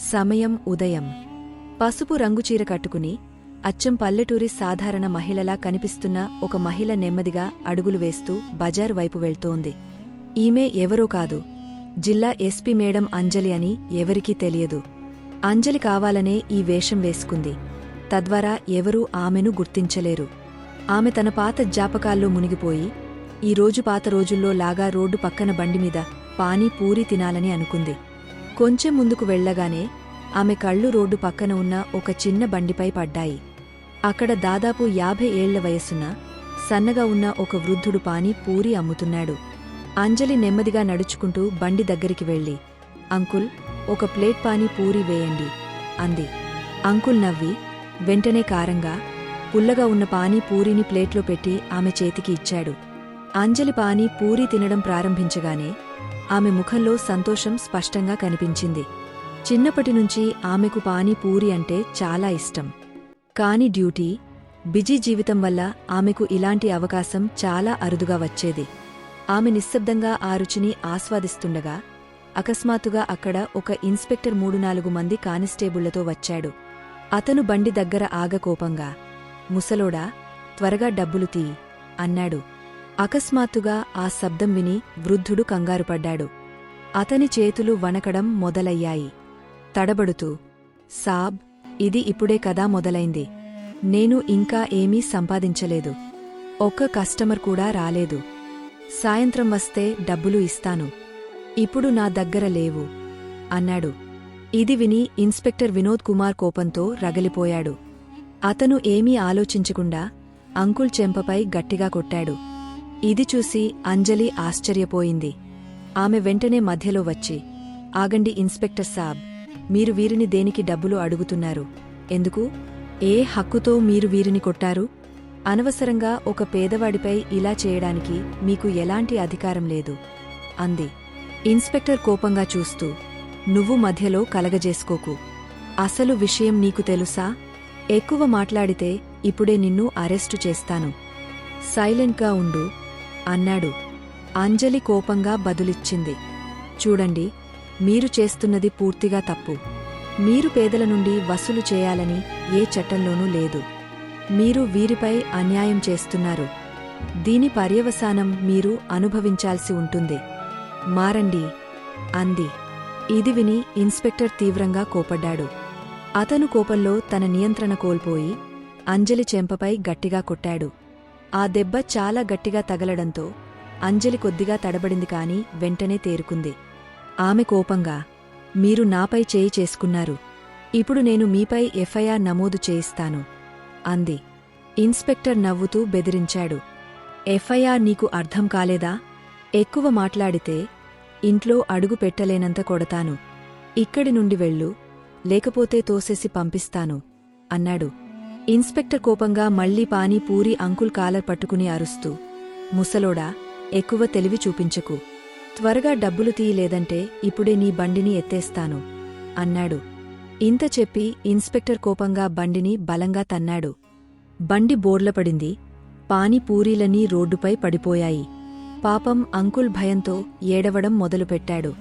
సమయం ఉదయం. పసుపు రంగుచీర కట్టుకుని అచ్చం పల్లెటూరి సాధారణ మహిళలా కనిపిస్తున్న ఒక మహిళ నెమ్మదిగా అడుగులు వేస్తూ బజారు వైపు వెళ్తోంది. ఈమె ఎవరో కాదు. జిల్లా ఎస్పీ మేడం అంజలి అని ఎవరికీ తెలియదు. అంజలి కావాలనే ఈ వేషం వేసుకుంది. తద్వారా ఎవరూ ఆమెను గుర్తించలేరు. ఆమె తన పాత జ్ఞాపకాల్లో మునిగిపోయి ఈ రోజు పాత రోజుల్లో లాగా రోడ్డు పక్కన బండిమీద పానీ పూరి తినాలని అనుకుంది. కొంచెం ముందుకు వెళ్ళగానే ఆమె కళ్ళు రోడ్డు పక్కన ఉన్న ఒక చిన్న బండిపై పడ్డాయి. అక్కడ దాదాపు యాభై ఏళ్ళ వయసున్న సన్నగా ఉన్న ఒక వృద్ధుడు పానీ పూరి అమ్ముతున్నాడు. అంజలి నెమ్మదిగా నడుచుకుంటూ బండి దగ్గరికి వెళ్ళి అంకుల్ ఒక ప్లేట్ పానీ పూరి వేయండి అంది. అంకుల్ నవ్వి వెంటనే కారంగా పుల్లగా ఉన్న పానీ పూరిని ప్లేట్లో పెట్టి ఆమె చేతికి ఇచ్చాడు. అంజలి పానీ పూరి తినడం ప్రారంభించగానే ఆమె ముఖంలో సంతోషం స్పష్టంగా కనిపించింది. చిన్నప్పటినుంచి ఆమెకు పానీ పూరి అంటే చాలా ఇష్టం. కాని డ్యూటీ బిజీ జీవితం వల్ల ఆమెకు ఇలాంటి అవకాశం చాలా అరుదుగా వచ్చేది. ఆమె నిశ్శబ్దంగా ఆ రుచిని ఆస్వాదిస్తుండగా అకస్మాత్తుగా అక్కడ ఒక ఇన్స్పెక్టర్ మూడు నాలుగు మంది కానిస్టేబుళ్ళతో వచ్చాడు. అతను బండి దగ్గర ఆగకోపంగా ముసలోడా త్వరగా డబ్బులు తీ అన్నాడు. అకస్మాత్తుగా ఆ శబ్దం విని వృద్ధుడు కంగారుపడ్డాడు అతని చేతులు వణకడం మొదలయ్యాయి. తడబడుతూ సాబ్ ఇది ఇప్పుడే కదా మొదలైంది. నేను ఇంకా ఏమీ సంపాదించలేదు. ఒక్క కస్టమర్ కూడా రాలేదు. సాయంత్రం వస్తే డబ్బులు ఇస్తాను. ఇప్పుడు నా దగ్గర లేవు అన్నాడు. ఇది విని ఇన్స్పెక్టర్ వినోద్ కుమార్ కోపంతో రగిలిపోయాడు. అతను ఏమీ ఆలోచించకుండా అంకుల్ చెంపపై గట్టిగా కొట్టాడు. ఇది చూసి అంజలి ఆశ్చర్యపోయింది. ఆమె వెంటనే మధ్యలో వచ్చి ఆగండి ఇన్స్పెక్టర్ సాబ్. మీరు వీరిని దేనికి డబ్బులు అడుగుతున్నారు? ఎందుకు? ఏ హక్కుతో మీరు వీరిని కొట్టారు? అనవసరంగా ఒక పేదవాడిపై ఇలా చేయడానికి మీకు ఎలాంటి అధికారం లేదు. అంది. ఇన్స్పెక్టర్ కోపంగా చూస్తూ నువ్వు మధ్యలో కలగజేసుకోకు. అసలు విషయం నీకు తెలుసా? ఎక్కువ మాట్లాడితే ఇప్పుడే నిన్ను అరెస్టు చేస్తాను. సైలెంట్గా ఉండు. అన్నాడు. అంజలి కోపంగా బదులిచ్చింది. చూడండి మీరు చేస్తున్నది పూర్తిగా తప్పు. మీరు పేదల నుండి వసూలు చేయాలని ఏ చట్టంలోనూ లేదు. మీరు వీరిపై అన్యాయం చేస్తున్నారు. దీని పర్యవసానం మీరు అనుభవించాల్సి ఉంటుంది. మారండి అంది. ఇది విని ఇన్స్పెక్టర్ తీవ్రంగా కోపడ్డాడు. అతను కోపంలో తన నియంత్రణ కోల్పోయి అంజలి చెంపపై గట్టిగా కొట్టాడు. ఆ దెబ్బ చాలా గట్టిగా తగలడంతో అంజలి కొద్దిగా తడబడింది కాని వెంటనే తేరుకుంది. ఆమె కోపంగా మీరు నాపై చేయి చేసుకున్నారు. ఇప్పుడు నేను మీపై ఎఫ్ఐఆర్ నమోదు చేయిస్తాను అంది. ఇన్స్పెక్టర్ నవ్వుతూ బెదిరించాడు. ఎఫ్ఐఆర్ నీకు అర్థం కాలేదా? ఎక్కువ మాట్లాడితే ఇంట్లో అడుగు పెట్టలేనంత కొడతాను. ఇక్కడి నుండి వెళ్ళు లేకపోతే తోసేసి పంపిస్తాను అన్నాడు. ఇన్స్పెక్టర్ కోపంగా మళ్ళీ పానీ పూరి అంకుల్ కాలర్ పట్టుకుని అరుస్తూ ముసలోడా ఎక్కువ తెలివి చూపించకు. త్వరగా డబ్బులు తీయలేదంటే ఇప్పుడే నీ బండిని ఎత్తేస్తాను అన్నాడు. ఇంత చెప్పి ఇన్స్పెక్టర్ కోపంగా బండిని బలంగా తన్నాడు. బండి బోర్లపడింది పానీపూరీలన్నీ రోడ్డుపై పడిపోయాయి. పాపం అంకుల్ భయంతో ఏడవడం మొదలుపెట్టాడు.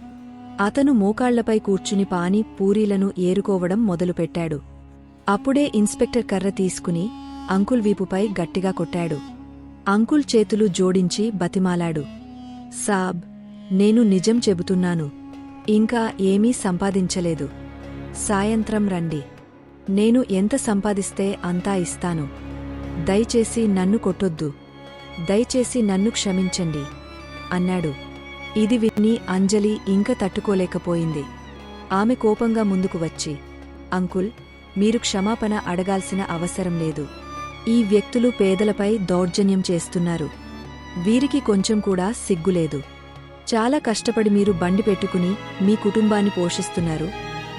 అతను మోకాళ్ళపై కూర్చుని పానీ పూరీలను ఏరుకోవడం మొదలుపెట్టాడు. అప్పుడే ఇన్స్పెక్టర్ కర్ర తీసుకుని అంకుల్ వీపుపై గట్టిగా కొట్టాడు. అంకుల్ చేతులు జోడించి బతిమాలాడు. సాబ్ నేను నిజం చెబుతున్నాను. ఇంకా ఏమీ సంపాదించలేదు. సాయంత్రం రండి. నేను ఎంత సంపాదిస్తే అంతా ఇస్తాను. దయచేసి నన్ను కొట్టొద్దు. దయచేసి నన్ను క్షమించండి. అన్నాడు. ఇది విని అంజలి ఇంక తట్టుకోలేకపోయింది. ఆమె కోపంగా ముందుకు వచ్చి అంకుల్ మీరు క్షమాపణ అడగాల్సిన అవసరం లేదు. ఈ వ్యక్తులు పేదలపై దౌర్జన్యం చేస్తున్నారు. వీరికి కొంచెం కూడా సిగ్గులేదు చాలా కష్టపడి మీరు బండి పెట్టుకుని మీ కుటుంబాన్ని పోషిస్తున్నారు.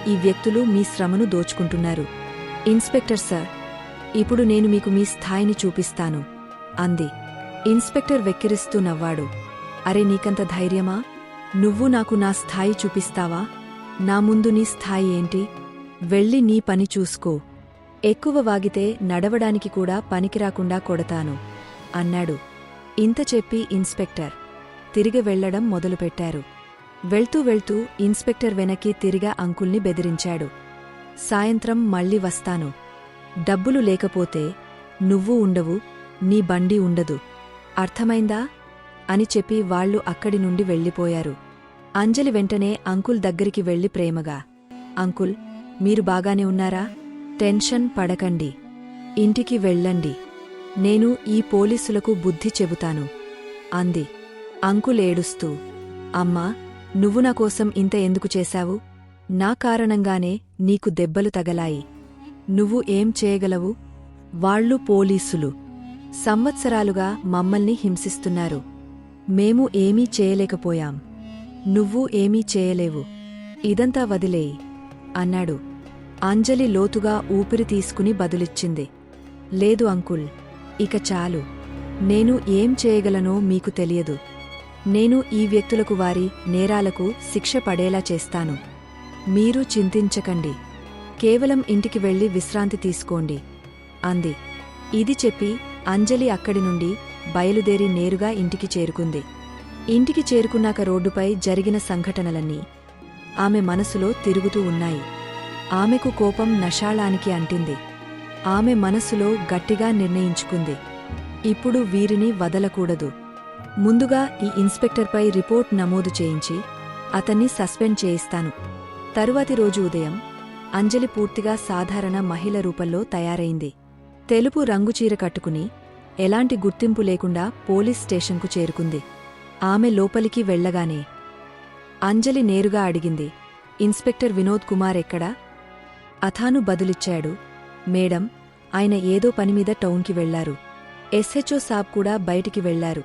ఈ వ్యక్తులు మీ శ్రమను దోచుకుంటున్నారు. ఇన్స్పెక్టర్ సార్ ఇప్పుడు నేను మీకు మీ స్థాయిని చూపిస్తాను అంది. ఇన్స్పెక్టర్ వెక్కిరిస్తూ నవ్వాడు. అరే నీకంత ధైర్యమా? నువ్వు నాకు నా స్థాయి చూపిస్తావా? నా ముందు నీ స్థాయి ఏంటి? వెళ్ళి నీ పని చూసుకో. ఎక్కువ వాగితే నడవడానికి కూడా పనికిరాకుండా కొడతాను అన్నాడు. ఇంత చెప్పి ఇన్స్పెక్టర్ తిరిగి వెళ్ళడం మొదలుపెట్టారు. వెళ్తూ వెళ్తూ ఇన్స్పెక్టర్ వెనక్కి తిరిగా అంకుల్ని బెదిరించాడు. సాయంత్రం మళ్ళీ వస్తాను. డబ్బులు లేకపోతే నువ్వు ఉండవు నీ బండి ఉండదు. అర్థమైందా? అని చెప్పి వాళ్ళు అక్కడి నుండి వెళ్ళిపోయారు. అంజలి వెంటనే అంకుల్ దగ్గరికి వెళ్ళి ప్రేమగా అంకుల్ మీరు బాగానే ఉన్నారా? టెన్షన్ పడకండి. ఇంటికి వెళ్ళండి. నేను ఈ పోలీసులకు బుద్ధి చెబుతాను. అంది. అంకులేడుస్తూ అమ్మా నువ్వు నా కోసం ఇంత ఎందుకు చేశావు? నా కారణంగానే నీకు దెబ్బలు తగలాయి. నువ్వు ఏం చేయగలవు? వాళ్ళు పోలీసులు. సంవత్సరాలుగా మమ్మల్ని హింసిస్తున్నారు. మేము ఏమీ చేయలేకపోయాం. నువ్వు ఏమీ చేయలేవు. ఇదంతా వదిలేయి అన్నాడు. అంజలి లోతుగా ఊపిరి తీసుకుని బదులిచ్చింది. లేదు అంకుల్ ఇక చాలు. నేను ఏం చేయగలనో మీకు తెలియదు. నేను ఈ వ్యక్తులకు వారి నేరాలకు శిక్ష పడేలా చేస్తాను. మీరు చింతించకండి. కేవలం ఇంటికి వెళ్ళి విశ్రాంతి తీసుకోండి. అంది. ఇది చెప్పి అంజలి అక్కడి నుండి బయలుదేరి నేరుగా ఇంటికి చేరుకుంది. ఇంటికి చేరుకున్నాక రోడ్డుపై జరిగిన సంఘటనలన్నీ ఆమె మనసులో తిరుగుతూ ఉన్నాయి. ఆమెకు కోపం నషాళానికి అంటింది. ఆమె మనసులో గట్టిగా నిర్ణయించుకుంది. ఇప్పుడు వీరిని వదలకూడదు. ముందుగా ఈ ఇన్స్పెక్టర్పై రిపోర్ట్ నమోదు చేయించి అతన్ని సస్పెండ్ చేయిస్తాను. తరువాతి రోజు ఉదయం అంజలి పూర్తిగా సాధారణ మహిళ రూపంలో తయారైంది. తెలుపు రంగుచీర కట్టుకుని ఎలాంటి గుర్తింపు లేకుండా పోలీస్ స్టేషన్కు చేరుకుంది. ఆమె లోపలికి వెళ్ళగానే అంజలి నేరుగా అడిగింది ఇన్స్పెక్టర్ వినోద్ కుమార్ ఎక్కడా? అథాను బదులిచ్చాడు. మేడం ఆయన ఏదో పనిమీద టౌన్కి వెళ్ళారు. ఎస్హెచ్ఓ సాబ్ కూడా బయటికి వెళ్ళారు.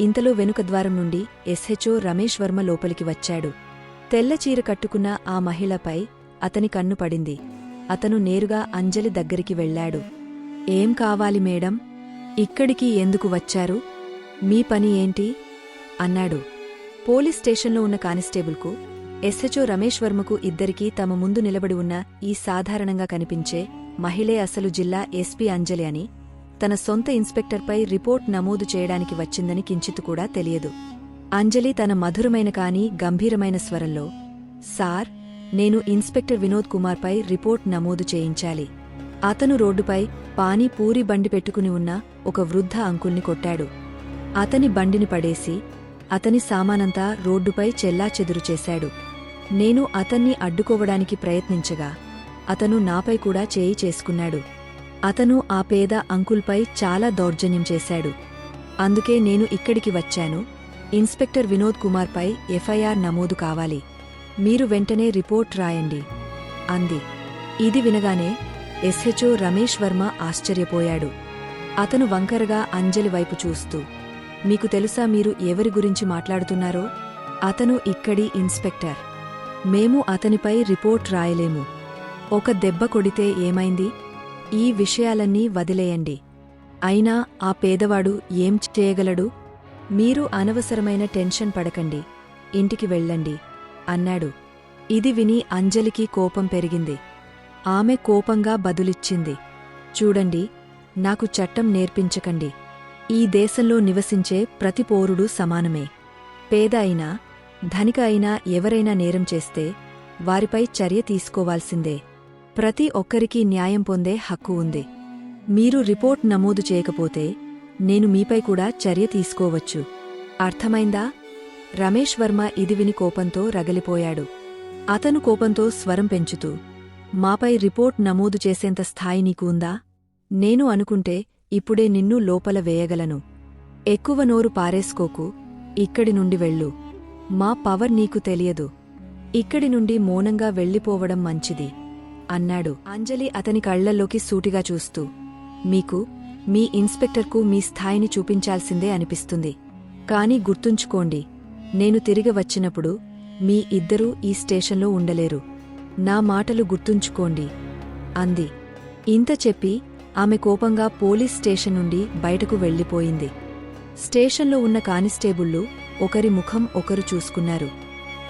ఇంతలో వెనుక ద్వారం నుండి ఎస్హెచ్ఓ రమేష్ వర్మ లోపలికి వచ్చాడు. తెల్ల చీర కట్టుకున్న ఆ మహిళపై అతని కన్ను పడింది. అతను నేరుగా అంజలి దగ్గరికి వెళ్ళాడు. ఏం కావాలి మేడం? ఇక్కడికి ఎందుకు వచ్చారు? మీ పని ఏంటి? అన్నాడు. పోలీస్ స్టేషన్లో ఉన్న కానిస్టేబుల్కు ఎస్హెచ్ఓ రమేష్ వర్మకు ఇద్దరికీ తమ ముందు నిలబడి ఉన్న ఈ సాధారణంగా కనిపించే మహిళే అసలు జిల్లా ఎస్పీ అంజలి అని తన సొంత ఇన్స్పెక్టర్పై రిపోర్ట్ నమోదు చేయడానికి వచ్చిందని కించిత్ కూడా తెలియదు. అంజలి తన మధురమైన కాని గంభీరమైన స్వరంలో సార్ నేను ఇన్స్పెక్టర్ వినోద్ కుమార్పై రిపోర్ట్ నమోదు చేయించాలి. అతను రోడ్డుపై పానీ పూరి బండి పెట్టుకుని ఉన్న ఒక వృద్ధ అంకుల్ని కొట్టాడు. అతని బండిని పడేసి అతని సామానంతా రోడ్డుపై చెల్లాచెదురు చేశాడు. నేను అతన్ని అడ్డుకోవడానికి ప్రయత్నించగా అతను నాపై కూడా చేయి చేసుకున్నాడు. అతను ఆ పేద అంకుల్పై చాలా దౌర్జన్యం చేశాడు. అందుకే నేను ఇక్కడికి వచ్చాను. ఇన్స్పెక్టర్ వినోద్ కుమార్పై ఎఫ్ఐఆర్ నమోదు కావాలి. మీరు వెంటనే రిపోర్ట్ రాయండి అంది. ఇది వినగానే ఎస్హెచ్ఓ రమేష్ వర్మ ఆశ్చర్యపోయాడు. అతను వంకరగా అంజలి వైపు చూస్తూ మీకు తెలుసా మీరు ఎవరి గురించి మాట్లాడుతున్నారో? అతను ఇక్కడి ఇన్స్పెక్టర్. మేము అతనిపై రిపోర్ట్ రాయలేము. ఒక దెబ్బ కొడితే ఏమైంది? ఈ విషయాలన్నీ వదిలేయండి. అయినా ఆ పేదవాడు ఏం చేయగలడు? మీరు అనవసరమైన టెన్షన్ పడకండి. ఇంటికి వెళ్ళండి. అన్నాడు. ఇది విని అంజలికి కోపం పెరిగింది. ఆమె కోపంగా బదులిచ్చింది. చూడండి నాకు చట్టం నేర్పించకండి. ఈ దేశంలో నివసించే ప్రతి పౌరుడు సమానమే. పేద అయినా ధనిక అయినా ఎవరైనా నేరం చేస్తే వారిపై చర్య తీసుకోవాల్సిందే. ప్రతి ఒక్కరికీ న్యాయం పొందే హక్కు ఉంది. మీరు రిపోర్ట్ నమోదు చేయకపోతే నేను మీపై కూడా చర్య తీసుకోవచ్చు. అర్థమైందా? రమేష్ వర్మ ఇది విని కోపంతో రగలిపోయాడు. అతను కోపంతో స్వరం పెంచుతూ మాపై రిపోర్ట్ నమోదు చేసేంత స్థాయి నీకు ఉందా? నేను అనుకుంటే ఇప్పుడే నిన్ను లోపల వేయగలను. ఎక్కువ నోరు పారేసుకోకు. ఇక్కడి నుండి వెళ్ళు. మా పవర్ నీకు తెలియదు. ఇక్కడి నుండి మౌనంగా వెళ్ళిపోవడం మంచిది. అన్నాడు. అంజలి అతని కళ్ళల్లోకి సూటిగా చూస్తూ. మీకు మీ ఇన్స్పెక్టర్కు మీ స్థాయిని చూపించాల్సిందే అనిపిస్తుంది. కాని గుర్తుంచుకోండి నేను తిరిగి వచ్చినప్పుడు మీ ఇద్దరూ ఈ స్టేషన్లో ఉండలేరు. నా మాటలు గుర్తుంచుకోండి అంది. ఇంత చెప్పి ఆమె కోపంగా పోలీస్ స్టేషన్ నుండి బయటకు వెళ్ళిపోయింది. స్టేషన్లో ఉన్న కానిస్టేబుళ్ళు ఒకరి ముఖం ఒకరు చూసుకున్నారు.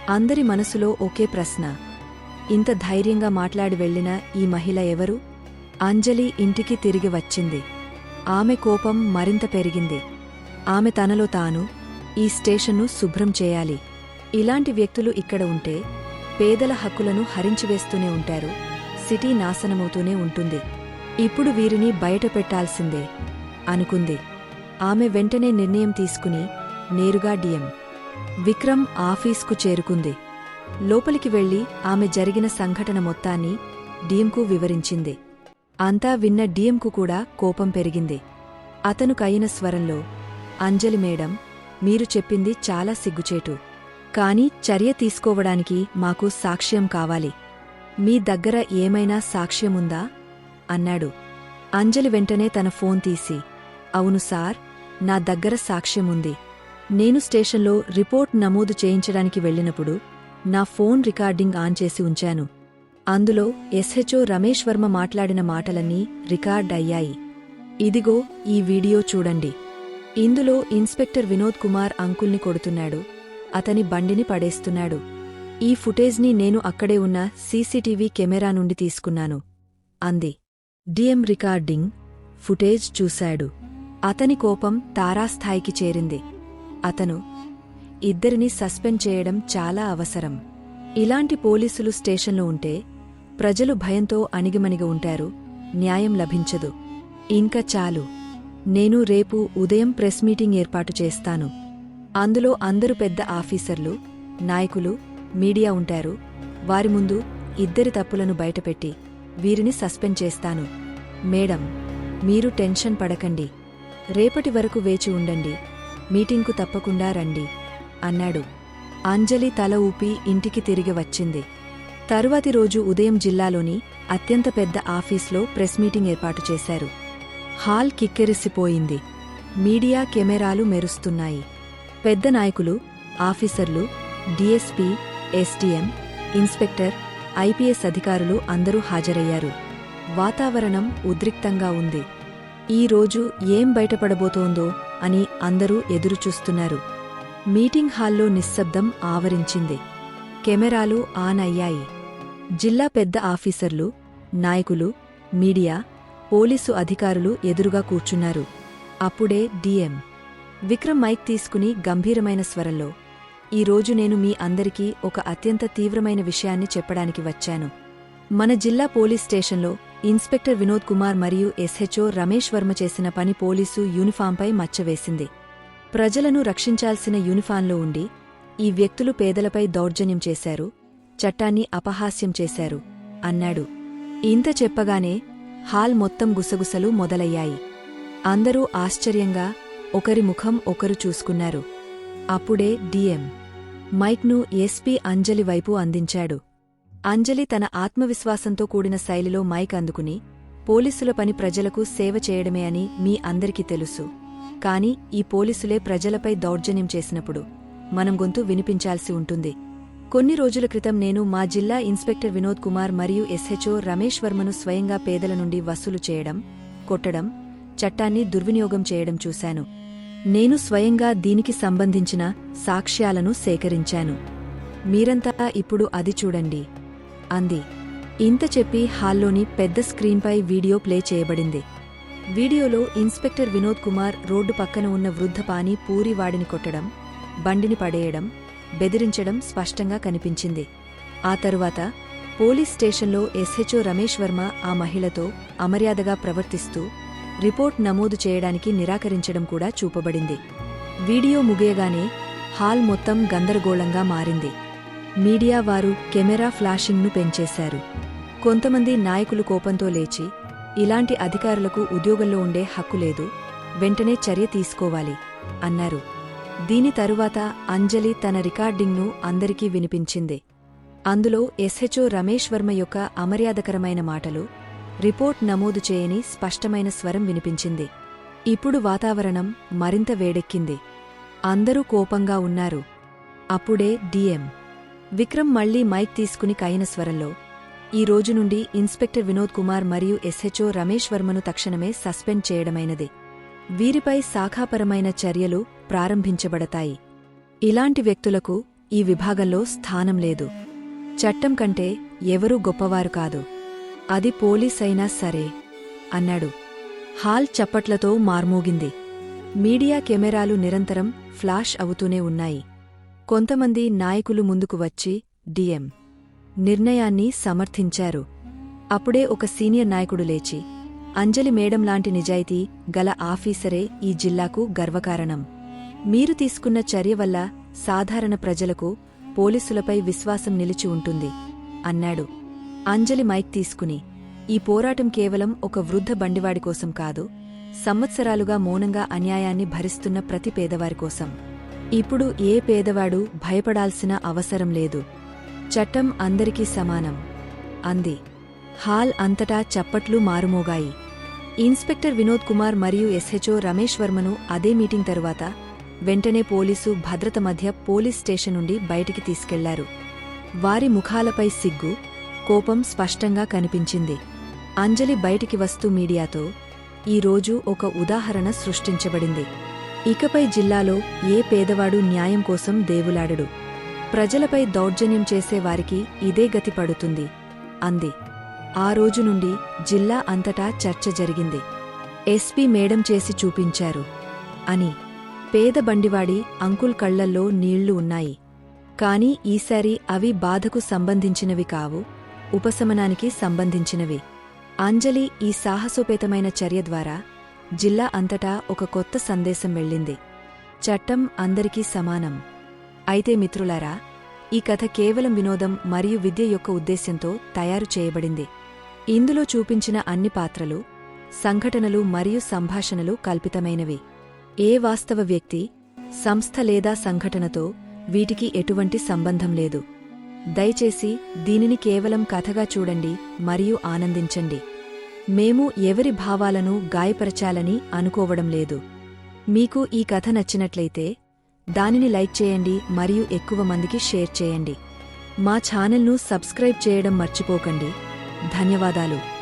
అందరి మనసులో ఒకే ప్రశ్న. ఇంత ధైర్యంగా మాట్లాడి వెళ్ళిన ఈ మహిళ ఎవరు? అంజలి ఇంటికి తిరిగి వచ్చింది. ఆమె కోపం మరింత పెరిగింది. ఆమె తనలో తాను ఈ స్టేషన్ను శుభ్రం చేయాలి. ఇలాంటి వ్యక్తులు ఇక్కడ ఉంటే పేదల హక్కులను హరించివేస్తూనే ఉంటారు. సిటీ నాశనమవుతూనే ఉంటుంది. ఇప్పుడు వీరిని బయట పెట్టాల్సిందే అనుకుంది. ఆమె వెంటనే నిర్ణయం తీసుకుని నేరుగా డిఎం. విక్రమ్ ఆఫీస్కు చేరుకుంది. లోపలికి వెళ్ళి ఆమె జరిగిన సంఘటన మొత్తాన్ని డిఎంకు వివరించింది. అంతా విన్న డిఎంకు కూడా కోపం పెరిగింది. అతను కయిన స్వరంలో అంజలి మేడం మీరు చెప్పింది చాలా సిగ్గుచేటు. కాని చర్య తీసుకోవడానికి మాకు సాక్ష్యం కావాలి. మీ దగ్గర ఏమైనా సాక్ష్యముందా? అన్నాడు. అంజలి వెంటనే తన ఫోన్ తీసి అవును సార్ నా దగ్గర సాక్ష్యముంది నేను స్టేషన్లో రిపోర్ట్ నమోదు చేయించడానికి వెళ్ళినప్పుడు నా ఫోన్ రికార్డింగ్ ఆన్ చేసి ఉంచాను. అందులో ఎస్హెచ్ఓ రమేష్ వర్మ మాట్లాడిన మాటలన్నీ రికార్డ్ అయ్యాయి. ఇదిగో ఈ వీడియో చూడండి. ఇందులో ఇన్స్పెక్టర్ వినోద్ కుమార్ అంకుల్ని కొడుతున్నాడు. అతని బండిని పడేస్తున్నాడు. ఈ ఫుటేజ్ని నేను అక్కడే ఉన్న సీసీటీవీ కెమెరా నుండి తీసుకున్నాను. అంది. డిఎం రికార్డింగ్ ఫుటేజ్ చూశాడు. అతని కోపం తారాస్థాయికి చేరింది. అతను ఇద్దరిని సస్పెండ్ చేయడం చాలా అవసరం. ఇలాంటి పోలీసులు స్టేషన్లో ఉంటే ప్రజలు భయంతో అణిగిమణిగి ఉంటారు. న్యాయం లభించదు. ఇంకా చాలు. నేను రేపు ఉదయం ప్రెస్ మీటింగ్ ఏర్పాటు చేస్తాను. అందులో అందరు పెద్ద ఆఫీసర్లు నాయకులు మీడియా ఉంటారు. వారి ముందు ఇద్దరి తప్పులను బయటపెట్టి వీరిని సస్పెండ్ చేస్తాను. మేడం మీరు టెన్షన్ పడకండి. రేపటి వరకు వేచి ఉండండి. మీటింగ్కు తప్పకుండా రండి. అన్నాడు. అంజలి తల ఊపి ఇంటికి తిరిగి వచ్చింది. తరువాతి రోజు ఉదయం జిల్లాలోని అత్యంత పెద్ద ఆఫీస్లో ప్రెస్ మీటింగ్ ఏర్పాటు చేశారు. హాల్ కిక్కెరిసిపోయింది. మీడియా కెమెరాలు మెరుస్తున్నాయి. పెద్ద నాయకులు ఆఫీసర్లు డిఎస్పీ ఎస్టీఎం ఇన్స్పెక్టర్ ఐపీఎస్ అధికారులు అందరూ హాజరయ్యారు. వాతావరణం ఉద్రిక్తంగా ఉంది. ఈ రోజు ఏం బయటపడబోతోందో అని అందరూ ఎదురుచూస్తున్నారు. మీటింగ్ హాల్లో నిశ్శబ్దం ఆవరించింది. కెమెరాలు ఆన్ అయ్యాయి. జిల్లా పెద్ద ఆఫీసర్లు నాయకులు మీడియా పోలీసు అధికారులు ఎదురుగా కూర్చున్నారు. అప్పుడే డిఎం. విక్రమ్ మైక్ తీసుకుని గంభీరమైన స్వరంలో ఈరోజు నేను మీ అందరికీ ఒక అత్యంత తీవ్రమైన విషయాన్ని చెప్పడానికి వచ్చాను. మన జిల్లా పోలీస్ స్టేషన్లో ఇన్స్పెక్టర్ వినోద్ కుమార్ మరియు ఎస్హెచ్ఓ రమేష్ వర్మ చేసిన పని పోలీసు యూనిఫాంపై మచ్చవేసింది. ప్రజలను రక్షించాల్సిన యూనిఫాంలో ఉండి ఈ వ్యక్తులు పేదలపై దౌర్జన్యం చేశారు చట్టాన్ని అపహాస్యం చేశారు అన్నాడు. ఇంత చెప్పగానే హాల్ మొత్తం గుసగుసలు మొదలయ్యాయి. అందరూ ఆశ్చర్యంగా ఒకరి ముఖం ఒకరు చూసుకున్నారు. అప్పుడే డిఎం. మైక్ను ఎస్పీ అంజలి వైపు అందించాడు. అంజలి తన ఆత్మవిశ్వాసంతో కూడిన శైలిలో మైక్ అందుకుని పోలీసుల పని ప్రజలకు సేవ చేయడమే అని మీ అందరికీ తెలుసు. కాని ఈ పోలీసులే ప్రజలపై దౌర్జన్యం చేసినప్పుడు మనం గొంతు వినిపించాల్సి ఉంటుంది. కొన్ని రోజుల క్రితం నేను మా జిల్లా ఇన్స్పెక్టర్ వినోద్ కుమార్ మరియు ఎస్హెచ్ఓ రమేష్ వర్మను స్వయంగా పేదల నుండి వసూలు చేయడం కొట్టడం చట్టాన్ని దుర్వినియోగం చేయడం చూశాను. నేను స్వయంగా దీనికి సంబంధించిన సాక్ష్యాలను సేకరించాను. మీరంతా ఇప్పుడు అది చూడండి. అంది. ఇంత చెప్పి హాల్లోని పెద్ద స్క్రీన్పై వీడియో ప్లే చేయబడింది. వీడియోలో ఇన్స్పెక్టర్ వినోద్ కుమార్ రోడ్డు పక్కన ఉన్న వృద్ధపాని పూరివాడిని పూరి వాడిని కొట్టడం బండిని పడేయడం బెదిరించడం స్పష్టంగా కనిపించింది. ఆ తరువాత పోలీస్ స్టేషన్లో ఎస్హెచ్ఓ రమేష్ వర్మ ఆ మహిళతో అమర్యాదగా ప్రవర్తిస్తూ రిపోర్ట్ నమోదు చేయడానికి నిరాకరించడం కూడా చూపబడింది. వీడియో ముగియగానే హాల్ మొత్తం గందరగోళంగా మారింది. మీడియా వారు కెమెరా ఫ్లాషింగ్ను పెంచేశారు. కొంతమంది నాయకులు కోపంతో లేచి ఇలాంటి అధికారులకు ఉద్యోగంలో ఉండే హక్కు లేదు వెంటనే చర్య తీసుకోవాలి అన్నారు. దీని తరువాత అంజలి తన రికార్డింగ్ను అందరికీ వినిపించింది. అందులో ఎస్హెచ్ఓ రమేష్ వర్మ యొక్క అమర్యాదకరమైన మాటలు రిపోర్ట్ నమోదు చేయని స్పష్టమైన స్వరం వినిపించింది. ఇప్పుడు వాతావరణం మరింత వేడెక్కింది. అందరూ కోపంగా ఉన్నారు. అప్పుడే డిఎం విక్రమ్ మళ్ళీ మైక్ తీసుకుని కయిన స్వరంలో ఈ రోజు నుండి ఇన్స్పెక్టర్ వినోద్ కుమార్ మరియు ఎస్హెచ్ఓ రమేష్ వర్మను తక్షణమే సస్పెండ్ చేయడమైనది. వీరిపై శాఖాపరమైన చర్యలు ప్రారంభించబడతాయి. ఇలాంటి వ్యక్తులకు ఈ విభాగంలో స్థానం లేదు. చట్టం కంటే ఎవరూ గొప్పవారు కాదు. అది పోలీసైనా సరే అన్నాడు. హాల్ చప్పట్లతో మార్మోగింది. మీడియా కెమెరాలు నిరంతరం ఫ్లాష్ అవుతూనే ఉన్నాయి. కొంతమంది నాయకులు ముందుకు వచ్చి డిఎం నిర్ణయాన్ని సమర్థించారు. అప్పుడే ఒక సీనియర్ నాయకుడు లేచి అంజలి మేడం లాంటి నిజాయితీ గల ఆఫీసరే ఈ జిల్లాకు గర్వకారణం. మీరు తీసుకున్న చర్య వల్ల సాధారణ ప్రజలకు పోలీసులపై విశ్వాసం నిలిచి ఉంటుంది అన్నాడు. అంజలి మైక్ తీసుకుని ఈ పోరాటం కేవలం ఒక వృద్ధ బండివాడి కోసం కాదు సంవత్సరాలుగా మౌనంగా అన్యాయాన్ని భరిస్తున్న ప్రతి పేదవారి కోసం. ఇప్పుడు ఏ పేదవాడు భయపడాల్సిన అవసరం లేదు. చట్టం అందరికీ సమానం. అంది. హాల్ అంతటా చప్పట్లు మారుమోగాయి. ఇన్స్పెక్టర్ వినోద్ కుమార్ మరియు ఎస్హెచ్ఓ రమేష్ వర్మను అదే మీటింగ్ తరువాత వెంటనే పోలీసు భద్రత మధ్య పోలీస్ స్టేషన్ నుండి బయటికి తీసుకెళ్ళారు. వారి ముఖాలపై సిగ్గు కోపం స్పష్టంగా కనిపించింది. అంజలి బయటికి వస్తూ మీడియాతో ఈరోజు ఒక ఉదాహరణ సృష్టించబడింది. ఇకపై జిల్లాలో ఏ పేదవాడు న్యాయం కోసం దేవులాడడు. ప్రజలపై దౌర్జన్యం చేసేవారికి ఇదే గతి పడుతుంది అంది. ఆ రోజు నుండి జిల్లా అంతటా చర్చ జరిగింది. ఎస్పీ మేడం చేసి చూపించారు అని. పేద బండివాడి అంకుల్ కళ్ళల్లో నీళ్ళు ఉన్నాయి. కాని ఈసారి అవి బాధకు సంబంధించినవి కావు ఉపశమనానికి సంబంధించినవి. అంజలి ఈ సాహసోపేతమైన చర్య ద్వారా జిల్లా అంతటా ఒక కొత్త సందేశం వెళ్ళింది. చట్టం అందరికీ సమానం. అయితే మిత్రులారా ఈ కథ కేవలం వినోదం మరియు విద్య యొక్క ఉద్దేశ్యంతో తయారు చేయబడింది. ఇందులో చూపించిన అన్ని పాత్రలు సంఘటనలు మరియు సంభాషణలు కల్పితమైనవి. ఏ వాస్తవ వ్యక్తి సంస్థ లేదా సంఘటనతో వీటికి ఎటువంటి సంబంధం లేదు. దయచేసి దీనిని కేవలం కథగా చూడండి మరియు ఆనందించండి. మేము ఎవరి భావాలను గాయపరచాలని అనుకోవడం లేదు. మీకు ఈ కథ నచ్చినట్లయితే దానిని లైక్ చేయండి మరియు ఎక్కువ మందికి షేర్ చేయండి. మా ఛానల్ను సబ్స్క్రైబ్ చేయడం మర్చిపోకండి. ధన్యవాదాలు.